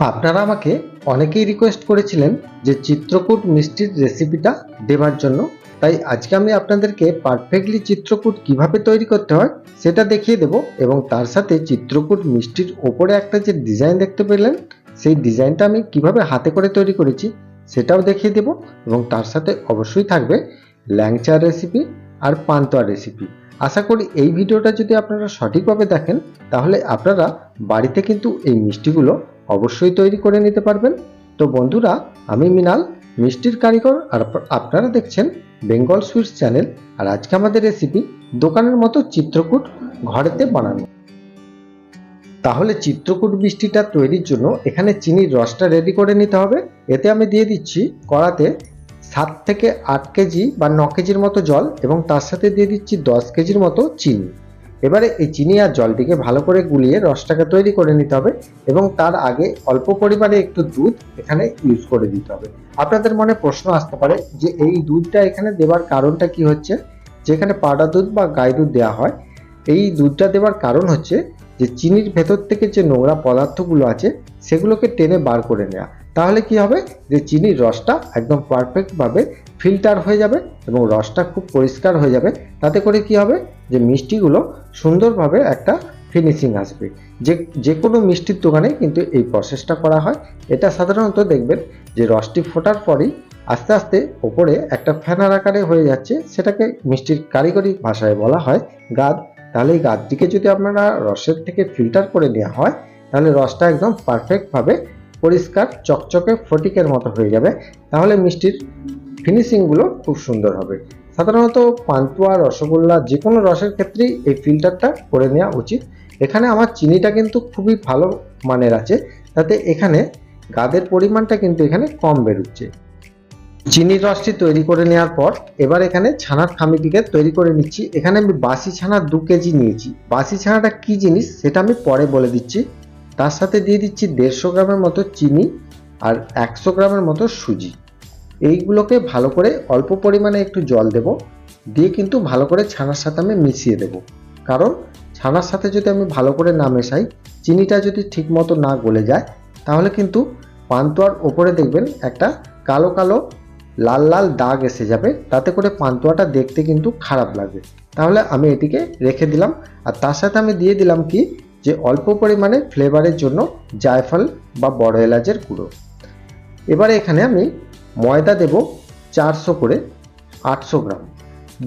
আপনারা আমাকে অনেকেই রিকোয়েস্ট করেছিলেন যে চিত্রকূট মিষ্টির রেসিপিটা দেওয়ার জন্য। তাই আজকে আমি আপনাদেরকে পারফেক্টলি চিত্রকূট কীভাবে তৈরি করতে হয় সেটা দেখিয়ে দেব এবং তার সাথে চিত্রকূট মিষ্টির ওপরে একটা যে ডিজাইন দেখতে পেলেন, সেই ডিজাইনটা আমি কীভাবে হাতে করে তৈরি করেছি সেটাও দেখিয়ে দেব এবং তার সাথে অবশ্যই থাকবে ল্যাংচা রেসিপি আর পান্তুয়া রেসিপি আশা করি এই ভিডিওটা যদি আপনারা সঠিকভাবে দেখেন, তাহলে আপনারা বাড়িতে কিন্তু এই মিষ্টিগুলো অবশ্যই তৈরি করে নিতে পারবেন। তো বন্ধুরা, আমি মিনাল, মিষ্টির কারিগর, আর আপনারা দেখছেন বেঙ্গল সুইটস চ্যানেল। আর আজকে আমাদের রেসিপি দোকানের মতো চিত্রকূট ঘরেতে বানানো। তাহলে চিত্রকূট মিষ্টিটা তৈরির জন্য এখানে চিনির রসটা রেডি করে নিতে হবে। এতে আমি দিয়ে দিচ্ছি কড়াতে সাত থেকে আট কেজি বা ন কেজির মতো জল এবং তার সাথে দিয়ে দিচ্ছি দশ কেজির মতো চিনি। এবারে এই চিনি আর জলটিকে ভালো করে গুলিয়ে রসটাকে তৈরি করে নিতে হবে এবং তার আগে অল্প পরিমাণে একটু দুধ এখানে ইউজ করে দিতে হবে। আপনাদের মনে প্রশ্ন আসতে পারে যে এই দুধটা এখানে দেওয়ার কারণটা কি হচ্ছে? যেখানে পাউডার দুধ বা গাই দুধ দেওয়া হয়, এই দুধটা দেওয়ার কারণ হচ্ছে যে চিনির ভেতর থেকে যে নোংরা পদার্থগুলো আছে, সেগুলোকে টেনে বার করে নেওয়া তাহলে কি হবে? যে চিনির রসটা একদম পারফেক্টভাবে ফিল্টার হয়ে যাবে এবং রসটা খুব পরিষ্কার হয়ে যাবে। তাতে করে কি হবে? যে মিষ্টিগুলো সুন্দরভাবে একটা ফিনিশিং আসবে। যে যে কোনো মিষ্টির দোকানে কিন্তু এই প্রসেসটা করা হয়। এটা সাধারণত দেখবেন যে রসটি ফোটার পরেই আস্তে আস্তে ওপরে একটা ফ্যানার আকারে হয়ে যাচ্ছে। সেটাকে মিষ্টির কারিগরি ভাষায় বলা হয় গাদ। তাহলে এই গাদটিকে যদি আপনারা রসের থেকে ফিল্টার করে নেওয়া হয়, তাহলে রসটা একদম পারফেক্টভাবে পরিষ্কার, চকচকে, ফটিকের মতো হয়ে যাবে। তাহলে মিষ্টির ফিনিশিংগুলো খুব সুন্দর হবে। সাধারণত পান্তুয়া, রসগোল্লা যে কোনো রসের ক্ষেত্রেই এই ফিল্টারটা করে নেওয়া উচিত। এখানে আমার চিনিটা কিন্তু খুবই ভালো মানের আছে, তাতে এখানে গাদের পরিমাণটা কিন্তু এখানে কম বেরোচ্ছে। চিনির রসটি তৈরি করে নেওয়ার পর এবার এখানে ছানার খামিটিকে তৈরি করে নিচ্ছি। এখানে আমি বাসি ছানা দু কেজি নিয়েছি। বাসি ছানাটা কি জিনিস সেটা আমি পরে বলে দিচ্ছি। তার সাথে দিয়ে দিচ্ছি দেড়শো গ্রামের মতো চিনি আর একশো গ্রামের মতো সুজি। এইগুলোকে ভালো করে অল্প পরিমাণে একটু জল দেব। দিয়ে কিন্তু ভালো করে ছানার সাথে আমি মিশিয়ে দেব। কারণ ছানার সাথে যদি আমি ভালো করে না মেশাই, চিনিটা যদি ঠিকমতো না গলে যায়, তাহলে কিন্তু পান্তুয়ার ওপরে দেখবেন একটা কালো কালো, লাল লাল দাগ এসে যাবে। তাতে করে পান্তুয়াটা দেখতে কিন্তু খারাপ লাগবে। তাহলে আমি এটিকে রেখে দিলাম। আর তার সাথে আমি দিয়ে দিলাম কি? যে অল্প পরিমাণে ফ্লেভারের জন্য জায়ফল বা বড় এলাচের গুঁড়ো। এবারে এখানে আমি ময়দা দেব চারশো করে আটশো গ্রাম।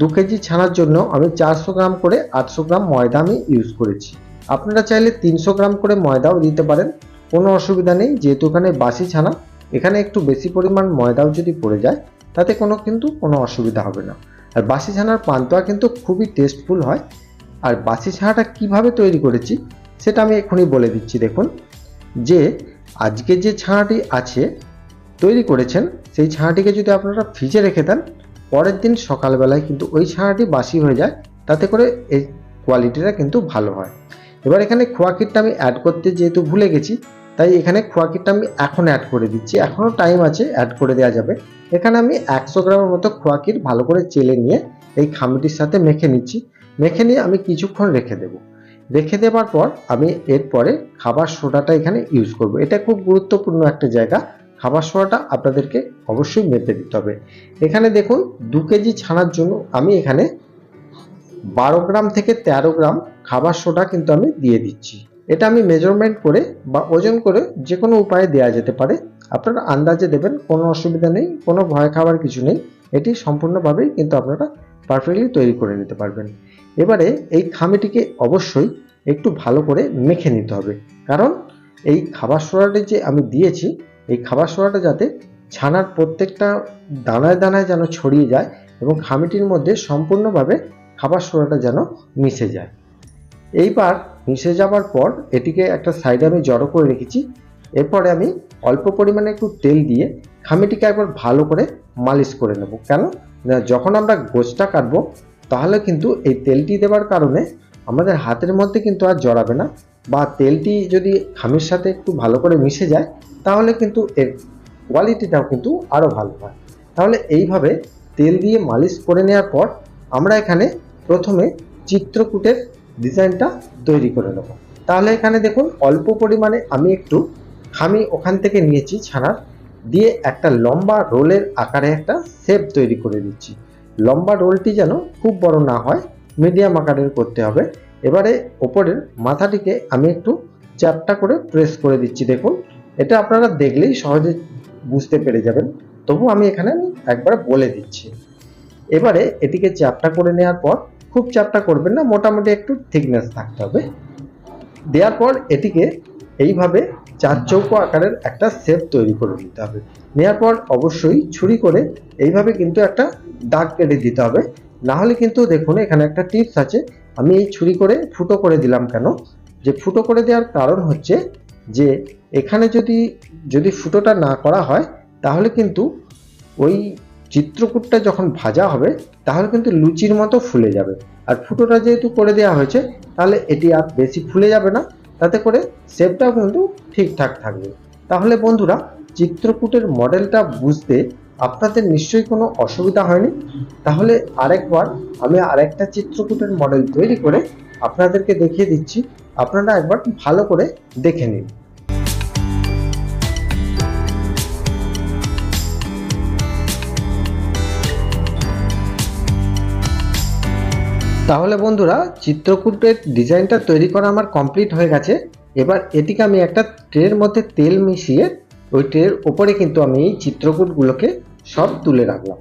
দু কেজি ছানার জন্য আমি চারশো গ্রাম করে আটশো গ্রাম ময়দা আমি ইউজ করেছি। আপনারা চাইলে তিনশো গ্রাম করে ময়দাও দিতে পারেন, কোনো অসুবিধা নেই, যেহেতু এখানে বাসি ছানা, এখানে একটু বেশি পরিমাণ ময়দাও যদি পড়ে যায়, তাতে কোনো কিন্তু কোনো অসুবিধা হবে না। আর বাসি ছানার পান্তুয়া কিন্তু খুবই টেস্টফুল হয়। আর বাসি ছানাটা কীভাবে তৈরি করেছি, সেটা আমি এখনই বলে দিচ্ছি। দেখুন, যে আজকে যে ছানাটি আছে, তৈরি করেছেন সেই ছানাটিকে যদি আপনারা ফ্রিজে রেখে দেন, পরের দিন সকালবেলায় কিন্তু ওই ছানাটি বাসি হয়ে যায়, তাতে করে এই কোয়ালিটিটা কিন্তু ভালো হয়। এবার এখানে খোয়া ক্ষীরটা আমি অ্যাড করতে যেহেতু ভুলে গেছি, তাই এখানে খোয়া ক্ষীরটা আমি এখন অ্যাড করে দিচ্ছি। এখনও টাইম আছে অ্যাড করে দেওয়া যাবে। এখানে আমি একশো গ্রামের মতো খোয়া ক্ষীর ভালো করে চেলে নিয়ে এই খামিটির সাথে মেখে নিচ্ছি। মেখে নিয়ে আমি কিছুক্ষণ রেখে দেবো। রেখে দেওয়ার পর আমি এরপরে খাবার সোডাটা এখানে ইউজ করব। এটা খুব গুরুত্বপূর্ণ একটা জায়গা। খাবার সোডাটা আপনাদেরকে অবশ্যই মেপে দিতে হবে। এখানে দেখুন, দু কেজি ছানার জন্য আমি এখানে বারো গ্রাম থেকে তেরো গ্রাম খাবার সোডা কিন্তু আমি দিয়ে দিচ্ছি। এটা আমি মেজারমেন্ট করে বা ওজন করে যে কোনো উপায়ে দেওয়া যেতে পারে। আপনারা আন্দাজে দেবেন, কোনো অসুবিধা নেই, কোনো ভয় খাওয়ার কিছু নেই। এটি সম্পূর্ণভাবেই কিন্তু আপনারা পারফেক্টলি তৈরি করে নিতে পারবেন। এবারে এই খামিটিকে অবশ্যই একটু ভালো করে মেখে নিতে হবে। কারণ এই খাবার সোডাটি যে আমি দিয়েছি এই খাবার সোডাটা যাতে ছানার প্রত্যেকটা দানায় দানায় যেন ছড়িয়ে যায় এবং খামিটির মধ্যে সম্পূর্ণভাবে খাবার সোডাটা যেন মিশে যায়। এইবার মিশে যাওয়ার পর এটিকে একটা সাইডে আমি জড়ো করে রেখেছি। এরপরে আমি অল্প পরিমাণে একটু তেল দিয়ে খামিটিকে একবার ভালো করে মালিশ করে নেব। কেন? যখন আমরা গোছটা কাটবো, তাহলে কিন্তু এই তেলটি দেওয়ার কারণে আমাদের হাতের মধ্যে কিন্তু আর জড়াবে না। বা তেলটি যদি খামির সাথে একটু ভালো করে মিশে যায়, তাহলে কিন্তু এর কোয়ালিটিটাও কিন্তু আরও ভালো হয়। তাহলে এইভাবে তেল দিয়ে মালিশ করে নেওয়ার পর আমরা এখানে প্রথমে চিত্রকূটের ডিজাইনটা তৈরি করে নেব। তাহলে এখানে দেখুন, অল্প পরিমাণে আমি একটু খামি ওখান থেকে নিয়েছি ছানার, দিয়ে একটা লম্বা রোলের আকারে একটা শেপ তৈরি করে দিচ্ছি। লম্বা রোলটি যেন খুব বড় না হয়, মিডিয়াম আকারের করতে হবে। এবারে ওপরের মাথাটিকে আমি একটু চ্যাপটা করে প্রেস করে দিচ্ছি, দেখুন। এটা আপনারা দেখলেই সহজে বুঝতে পেরে যাবেন। তবু আমি এখানে একবার বলে দিচ্ছি। এবারে এটিকে চ্যাপটা করে নেওয়ার পর, খুব চ্যাপটা করবেন না, মোটামুটি একটু থিকনেস থাকতে হবে। দেওয়ার পর এটিকে এইভাবে চার চৌকো আকারের একটা শেপ তৈরি করে নিতে হবে। নেওয়ার পর অবশ্যই ছুরি করে এইভাবে কিন্তু একটা দাগ কেটে দিতে হবে। না হলে কিন্তু দেখুন, এখানে একটা টিপস আছে আমি এই ছুরি করে ফুটো করে দিলাম কেন? যে ফুটো করে দেওয়ার কারণ হচ্ছে যে এখানে যদি যদি ফুটোটা না করা হয়, তাহলে কিন্তু ওই চিত্রকূটটা যখন ভাজা হবে, তাহলে কিন্তু লুচির মতো ফুলে যাবে। আর ফুটোটা যেহেতু করে দেওয়া হয়েছে, তাহলে এটি আর বেশি ফুলে যাবে না। তাতে করে শেপটাও কিন্তু ঠিকঠাক থাকবে। তাহলে বন্ধুরা, চিত্রকূটের মডেলটা বুঝতে আপনাদের নিশ্চয়ই কোনো অসুবিধা হয়নি? তাহলে আরেকবার আমি আরেকটা চিত্রকূটের মডেল তৈরি করে আপনাদেরকে দেখিয়ে দিচ্ছি। আপনারা একবার ভালো করে দেখে নিন। তাহলে বন্ধুরা, চিত্রকূটের ডিজাইনটা তৈরি করা আমার কমপ্লিট হয়ে গেছে। এবার এটিকে আমি একটা ট্রের মধ্যে তেল মিশিয়ে ওই ট্রের ওপরে কিন্তু আমি এই চিত্রকূটগুলোকে সব তুলে রাখলাম।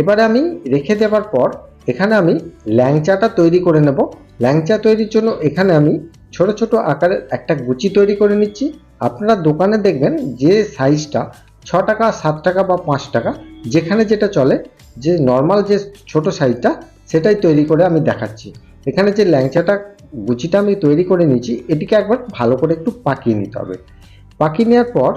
এবারে আমি রেখে দেওয়ার পর এখানে আমি ল্যাংচাটা তৈরি করে নেব। ল্যাংচা তৈরির জন্য এখানে আমি ছোট ছোট আকারের একটা গুচি তৈরি করে নিচ্ছি। আপনারা দোকানে দেখবেন যে সাইজটা ছ টাকা, সাত টাকা বা পাঁচ টাকা, যেখানে যেটা চলে, যে নর্মাল যে ছোট সাইজটা, সেটাই তৈরি করে আমি দেখাচ্ছি। এখানে যে ল্যাংচাটা, গুচিটা আমি তৈরি করে নিয়েছি, এটিকে একবার ভালো করে একটু পাকিয়ে নিতে হবে। পাকিয়ে নেওয়ার পর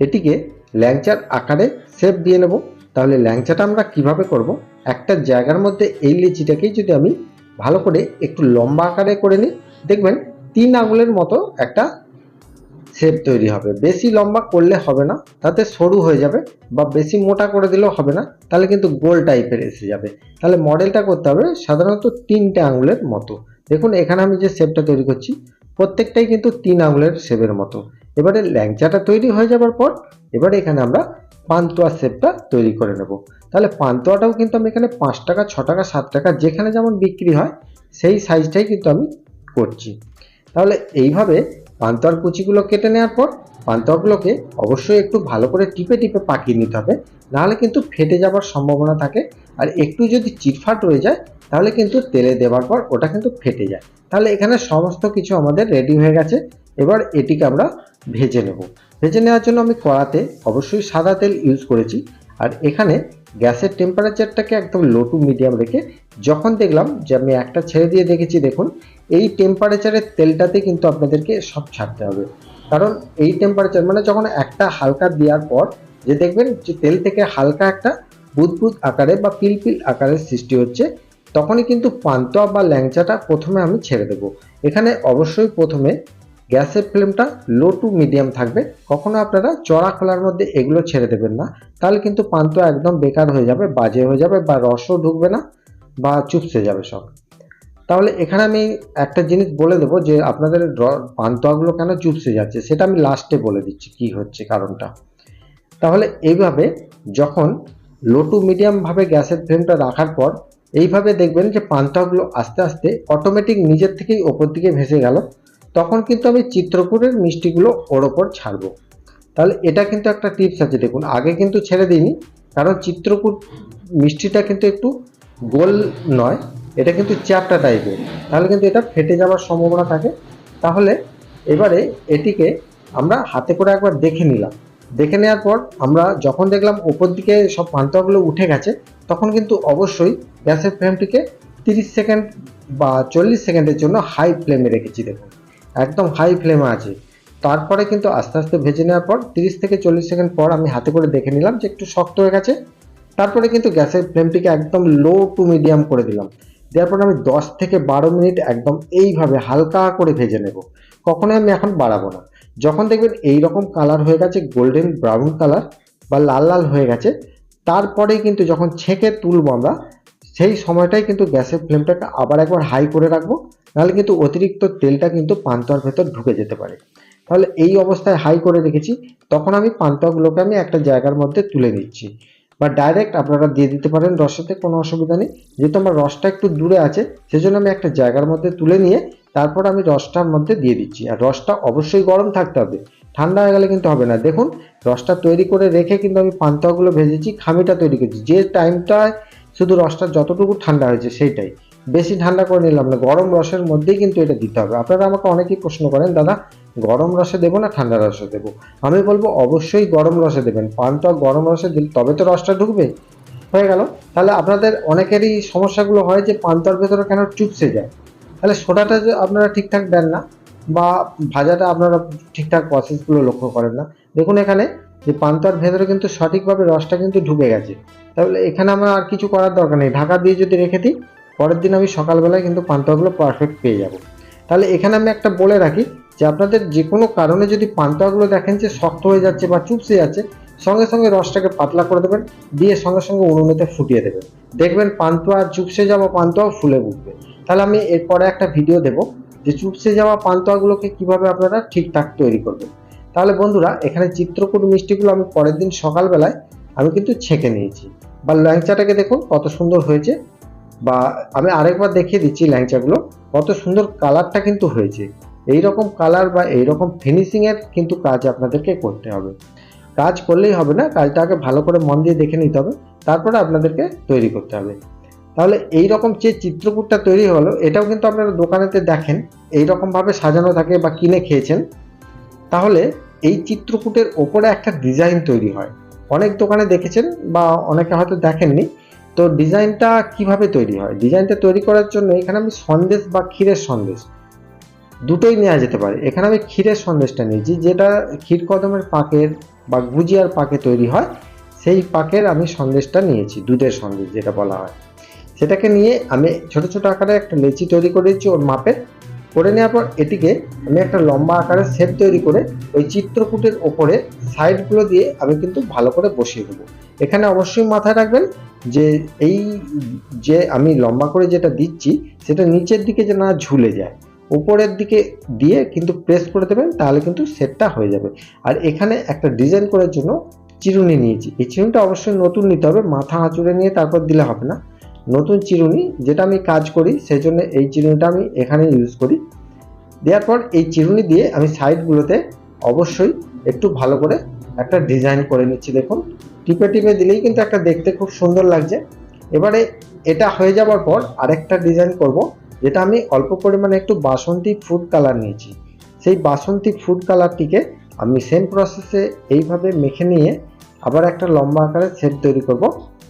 এটিকে ল্যাংচার আকারে শেপ দিয়ে নেব। তাহলে ল্যাংচাটা আমরা কীভাবে করব? একটা জায়গার মধ্যে এই লিচিটাকেই যদি আমি ভালো করে একটু লম্বা আকারে করে নিই, দেখবেন তিন আঙুলের মতো একটা শেপ তৈরি হবে। বেশি লম্বা করলে হবে না, তাতে সরু হয়ে যাবে বা বেশি মোটা করে দিলেও হবে না, তাহলে কিন্তু গোল টাইপের এসে যাবে। তাহলে মডেলটা করতে হবে সাধারণত তিনটে আঙুলের মতো। দেখুন, এখানে আমি যে শেপটা তৈরি করছি, প্রত্যেকটাই কিন্তু তিন আঙুলের শেপের মতো। এবারে ল্যাংচাটা তৈরি হয়ে যাবার পর, এবারে এখানে আমরা পান্তুয়া শেপটা তৈরি করে নেব। তাহলে পান্তুয়াটাও কিন্তু আমি এখানে পাঁচ টাকা, ছ টাকা, সাত টাকা যেখানে যেমন বিক্রি হয়, সেই সাইজটাই কিন্তু আমি করছি। তাহলে এইভাবে পান্তুয়ার কুচিগুলো কেটে নেওয়ার পর, পান্তুয়াগুলোকে অবশ্যই একটু ভালো করে টিপে টিপে পাকিয়ে নিতে হবে। নাহলে কিন্তু ফেটে যাবার সম্ভাবনা থাকে। আর একটু যদি চিটফাট হয়ে যায়, তাহলে কিন্তু তেলে দেওয়ার পর ওটা কিন্তু ফেটে যায়। তাহলে এখানে সমস্ত কিছু আমাদের রেডি হয়ে গেছে। এবার এটিকে আমরা ভেজে নেব। ভেজে নেওয়ার জন্য আমি কড়াতে অবশ্যই সাদা তেল ইউজ করেছি। আর এখানে গ্যাসের টেম্পারেচারটাকে একদম লো টু মিডিয়াম রেখে যখন দেখলাম যে আমি একটা ছেড়ে দিয়ে দেখেছি, দেখুন, এই টেম্পারেচারের তেলটাতে কিন্তু আপনাদেরকে সব ছাড়তে হবে। কারণ এই টেম্পারেচার মানে যখন একটা হালকা দেওয়ার পর যে দেখবেন যে তেল থেকে হালকা একটা বুদবুদ আকারে বা পিলপিল আকারের সৃষ্টি হচ্ছে, তখনই কিন্তু পান্তুয়া বা ল্যাংচাটা প্রথমে আমি ছেড়ে দেব। এখানে অবশ্যই প্রথমে গ্যাসের ফ্লেমটা লো টু মিডিয়াম থাকবে। কখনো আপনারা চড়া খোলার মধ্যে এগুলো ছেড়ে দেবেন না। তাহলে কিন্তু পান্তুয়া একদম বেকার হয়ে যাবে, বাজে হয়ে যাবে বা রসও ঢুকবে না বা চুপসে যাবে সব। তাহলে এখানে আমি একটা জিনিস বলে দেবো যে আপনাদের পান্তুয়াগুলো কেন চুপসে যাচ্ছে, সেটা আমি লাস্টে বলে দিচ্ছি কি হচ্ছে কারণটা। তাহলে এইভাবে যখন লো টু মিডিয়ামভাবে গ্যাসের ফ্লেমটা রাখার পর, এইভাবে দেখবেন যে পান্তাগুলো আস্তে আস্তে অটোমেটিক নিজের থেকেই ওপর দিকে ভেসে গেল। তখন কিন্তু আমি চিত্রকূটের মিষ্টিগুলো ওর ওপর ছাড়বো। তাহলে এটা কিন্তু একটা টিপস আছে, দেখুন, আগে কিন্তু ছেড়ে দিইনি, কারণ চিত্রকূট মিষ্টিটা কিন্তু একটু গোল নয়, এটা কিন্তু চ্যাপটা টাইপের তাহলে কিন্তু এটা ফেটে যাওয়ার সম্ভাবনা থাকে। তাহলে এবারে এটিকে আমরা হাতে করে একবার দেখে নিলাম। দেখে নেওয়ার পর আমরা যখন দেখলাম ওপর দিকে সব পান্তাগুলো উঠে গেছে, তখন কিন্তু অবশ্যই গ্যাসের ফ্লেমটিকে তিরিশ সেকেন্ড বা চল্লিশ সেকেন্ডের জন্য হাই ফ্লেমে রেখেছি, দেখুন। একদম হাই ফ্লেমে আছে। তারপরে কিন্তু আস্তে আস্তে ভেজে নেওয়ার পর তিরিশ থেকে চল্লিশ সেকেন্ড পর আমি হাতে করে দেখে নিলাম যে একটু শক্ত হয়ে গেছে। তারপরে কিন্তু গ্যাসের ফ্লেমটিকে একদম লো টু মিডিয়াম করে দিলাম। দেওয়ার পর আমি দশ থেকে বারো মিনিট একদম এইভাবে হালকা করে ভেজে নেব। কখনোই আমি এখন বাড়াবো না। যখন দেখবেন এই রকম কালার হয়ে গেছে গোল্ডেন ব্রাউন কালার বা লাল লাল হয়ে গেছে, তারপরেই কিন্তু যখন ছেঁকে তুলব আমরা, সেই সময়টাই কিন্তু গ্যাসের ফ্লেমটাকে আবার একবার হাই করে রাখব। নাহলে কিন্তু অতিরিক্ত তেলটা কিন্তু পান্তার ভেতর ঢুকে যেতে পারে। তাহলে এই অবস্থায় হাই করে রেখেছি। তখন আমি পান্তাগুলোকে আমি একটা জায়গার মধ্যে তুলে দিচ্ছি বা ডাইরেক্ট আপনারা দিয়ে দিতে পারেন, রসেতে কোনো অসুবিধা নেই। যেহেতু আমার রসটা একটু দূরে আছে, সেজন্য আমি একটা জায়গার মধ্যে তুলে নিয়ে তারপর আমি রসটার মধ্যে দিয়ে দিচ্ছি। আর রসটা অবশ্যই গরম থাকতে হবে। ঠান্ডা হয়ে গেলে কিন্তু হবে না। দেখুন, রসটা তৈরি করে রেখে কিন্তু আমি পান্তাগুলো ভেজেছি, খামিটা তৈরি করেছি। যে টাইমটায় শুধু রসটা যতটুকু ঠান্ডা হয়েছে সেইটাই। বেশি ঠান্ডা করে নিলাম না, গরম রসের মধ্যেই কিন্তু এটা দিতে হবে। আপনারা আমাকে অনেকেই প্রশ্ন করেন, দাদা, গরম রসে দেবো না ঠান্ডা রসে দেবো? আমি বলব, অবশ্যই গরম রসে দেবেন। পানটা গরম রসে দিলে তবে তো রসটা ঢুকবে। হয়ে গেল। তাহলে আপনাদের অনেকেরই সমস্যাগুলো হয় যে পান্তার ভেতরে কেন চুপসে যায়? তাহলে সোডাটা যে আপনারা ঠিকঠাক দেন না বা ভাজাটা আপনারা ঠিকঠাক প্রসেসগুলো লক্ষ্য করেন না। দেখুন এখানে যে পান্তার ভেতরে কিন্তু সঠিকভাবে রসটা কিন্তু ঢুকে গেছে। তাহলে এখানে আমার আর কিছু করার দরকার নেই। ঢাকা দিয়ে যদি রেখে দিই পরের দিন আমি সকালবেলায় কিন্তু পান্তুয়াগুলো পারফেক্ট পেয়ে যাব। তাহলে এখানে আমি একটা বলে রাখি যে আপনাদের যে কোনো কারণে যদি পান্তাগুলো দেখেন যে শক্ত হয়ে যাচ্ছে বা চুপসে যাচ্ছে, সঙ্গে সঙ্গে রসটাকে পাতলা করে দেবেন, দিয়ে সঙ্গে সঙ্গে উনুনেতে ফুটিয়ে দেবেন। দেখবেন পান্তুয়া চুপসে যাওয়া পান্তুয়াও ফুলে উঠবে। তাহলে আমি এরপরে একটা ভিডিও দেব যে চুপসে যাওয়া পান্তুয়াগুলোকে কীভাবে আপনারা ঠিকঠাক তৈরি করবেন। তাহলে বন্ধুরা, এখানে চিত্রকূট মিষ্টিগুলো আমি পরের দিন সকালবেলায় আমি কিন্তু ছেঁকে নিয়েছি। বা ল্যাংচাটাকে দেখুন কত সুন্দর হয়েছে। বা আমি আরেকবার দেখিয়ে দিচ্ছি ল্যাংচাগুলো, কত সুন্দর কালারটা কিন্তু হয়েছে। এই রকম কালার বা এই রকম ফিনিশিংয়ের কিন্তু কাজ আপনাদেরকে করতে হবে। কাজ করলেই হবে না কাজটা আগে ভালো করে মন দিয়ে দেখে নিতে হবে, তারপরে আপনাদেরকে তৈরি করতে হবে। তাহলে এই রকম যে চিত্রকূটটা তৈরি হলো, এটাও কিন্তু আপনারা দোকানেতে দেখেন এই রকমভাবে সাজানো থাকে বা কিনে খেয়েছেন। তাহলে এই চিত্রকূটের ওপরে একটা ডিজাইন তৈরি হয়। অনেক দোকানে দেখেছেন বা অনেকে হয়তো দেখেননি তো ডিজাইনটা কীভাবে তৈরি হয়? ডিজাইনটা তৈরি করার জন্য এখানে আমি সন্দেশ বা ক্ষীরের সন্দেশ দুটোই নেওয়া যেতে পারে। এখানে আমি ক্ষীরের সন্দেশটা নিয়েছি, যেটা ক্ষীর কদমের পাকের বা গুজিয়ার পাকে তৈরি হয়, সেই পাকের আমি সন্দেশটা নিয়েছি, দুধের সন্দেশ যেটা বলা হয়। সেটাকে নিয়ে আমি ছোট ছোট আকারে একটা লেচি তৈরি করেছি ওর মাপের করে নেওয়ার পর এটিকে আমি একটা লম্বা আকারের সেট তৈরি করে ওই চিত্রকূটের ওপরে সাইডগুলো দিয়ে আমি কিন্তু ভালো করে বসিয়ে দেবো। এখানে অবশ্যই মাথায় রাখবেন যে এই যে আমি লম্বা করে যেটা দিচ্ছি, সেটা নিচের দিকে যে না ঝুলে যায়। উপরের দিকে দিয়ে কিন্তু প্রেস করে দেবেন, তাহলে কিন্তু সেটটা হয়ে যাবে। আর এখানে একটা ডিজাইন করার জন্য চিরুনি নিয়েছি। এই চিরুনিটা অবশ্যই নতুন নিতে হবে, মাথা আঁচড়ে নিয়ে তারপর দিলে হবে না। নতুন চিরুনি, যেটা আমি কাজ করি সেই জন্য এই চিরুনিটা আমি এখানে ইউজ করি। দেওয়ার পর এই চিরুনি দিয়ে আমি সাইডগুলোতে অবশ্যই একটু ভালো করে একটা ডিজাইন করে নিচ্ছি, দেখুন। টিপে টিপে দিলেই কিন্তু একটা দেখতে খুব সুন্দর লাগছে। এবারে এটা হয়ে যাওয়ার পর আরেকটা ডিজাইন করব, যেটা আমি অল্প পরিমাণে একটু বাসন্তী ফুড কালার নিয়েছি। সেই বাসন্তী ফুড কালারটিকে আমি সেম প্রসেসে এইভাবে মেখে নিয়ে আবার একটা লম্বা আকারে সেট তৈরি করব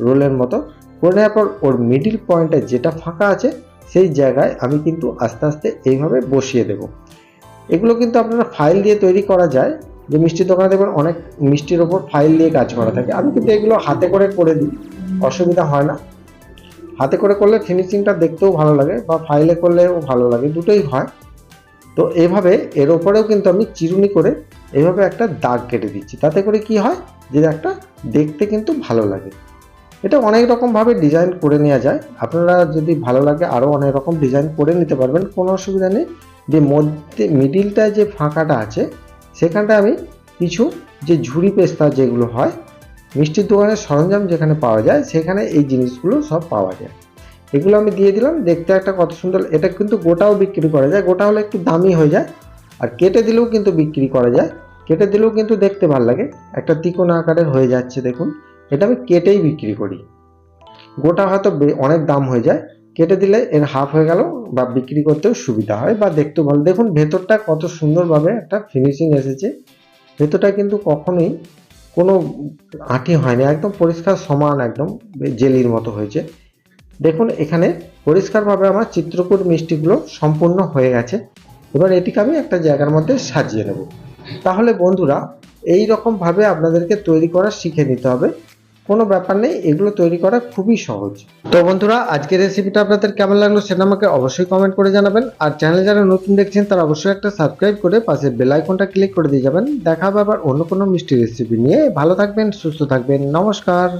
রোলের মতো। করে নেওয়ার পর ওর মিডিল পয়েন্টে যেটা ফাঁকা আছে, সেই জায়গায় আমি কিন্তু আস্তে আস্তে এইভাবে বসিয়ে দেব। এগুলো কিন্তু আপনারা ফাইল দিয়ে তৈরি করা যায়। যে মিষ্টির দোকানে দেখবেন অনেক মিষ্টির ওপর ফাইল দিয়ে কাজ করা থাকে। আমি কিন্তু এগুলো হাতে করে করে দিই, অসুবিধা হয় না। হাতে করে করলে ফিনিশিংটা দেখতেও ভালো লাগে বা ফাইলে করলেও ভালো লাগে, দুটোই হয়। তো এভাবে এর ওপরেও কিন্তু আমি চিরুনি করে এভাবে একটা দাগ কেটে দিচ্ছি। তাতে করে কি হয় যে একটা দেখতে কিন্তু ভালো লাগে। এটা অনেক রকমভাবে ডিজাইন করে নেওয়া যায়। আপনারা যদি ভালো লাগে আরও অনেক রকম ডিজাইন করে নিতে পারবেন, কোনো অসুবিধা নেই। যে মধ্যে মিডিলটায় যে ফাঁকাটা আছে সেখানটা আমি কিছু যে ঝুড়ি পেস্তা যেগুলো হয়, মিষ্টির দোকানের সরঞ্জাম যেখানে পাওয়া যায়, সেখানে এই জিনিসগুলো সব পাওয়া যায়। এগুলো আমি দিয়ে দিলাম, দেখতে একটা কত সুন্দর, এটা কিন্তু গোটাও বিক্রি করা যায়, গোটা হলে একটু দামি হয়ে যায়, আর কেটে দিলেও কিন্তু বিক্রি করা যায়। কেটে দিলেও কিন্তু দেখতে ভালো লাগে, একটা তিকোনা আকারের হয়ে যাচ্ছে দেখুন, এটা আমি কেটেই বিক্রি করি। গোটা হয়তো অনেক দাম হয়ে যায় কেটে দিলে এর হাফ হয়ে গেল বা বিক্রি করতেও সুবিধা হয় বা দেখতেও ভালো। দেখুন, ভেতরটা কত সুন্দরভাবে একটা ফিনিশিং এসেছে। ভেতরটা কিন্তু কখনোই কোনো আঁটি হয়নি, একদম পরিষ্কার সমান একদম জেলির মতো হয়েছে। দেখুন, এখানে পরিষ্কারভাবে আমার চিত্রকূট মিষ্টিগুলো সম্পূর্ণ হয়ে গেছে। এবার এটিকে আমি একটা জায়গার মধ্যে সাজিয়ে নেব। তাহলে বন্ধুরা এই রকমভাবে আপনাদেরকে তৈরি করা শিখে নিতে হবে। কোনো ব্যাপার নেই, এগুলো তৈরি করা খুবই সহজ। তো বন্ধুরা, আজকের রেসিপিটা আপনাদের কেমন লাগল সেটা আমাকে অবশ্যই কমেন্ট করে জানাবেন। আর চ্যানেল যারা নতুন দেখছেন, তারা অবশ্যই একটা সাবস্ক্রাইব করে পাশে বেল আইকনটা ক্লিক করে দিয়ে যাবেন। দেখা হবে আবার অন্য কোনো মিষ্টি রেসিপি নিয়ে। ভালো থাকবেন, সুস্থ থাকবেন। নমস্কার।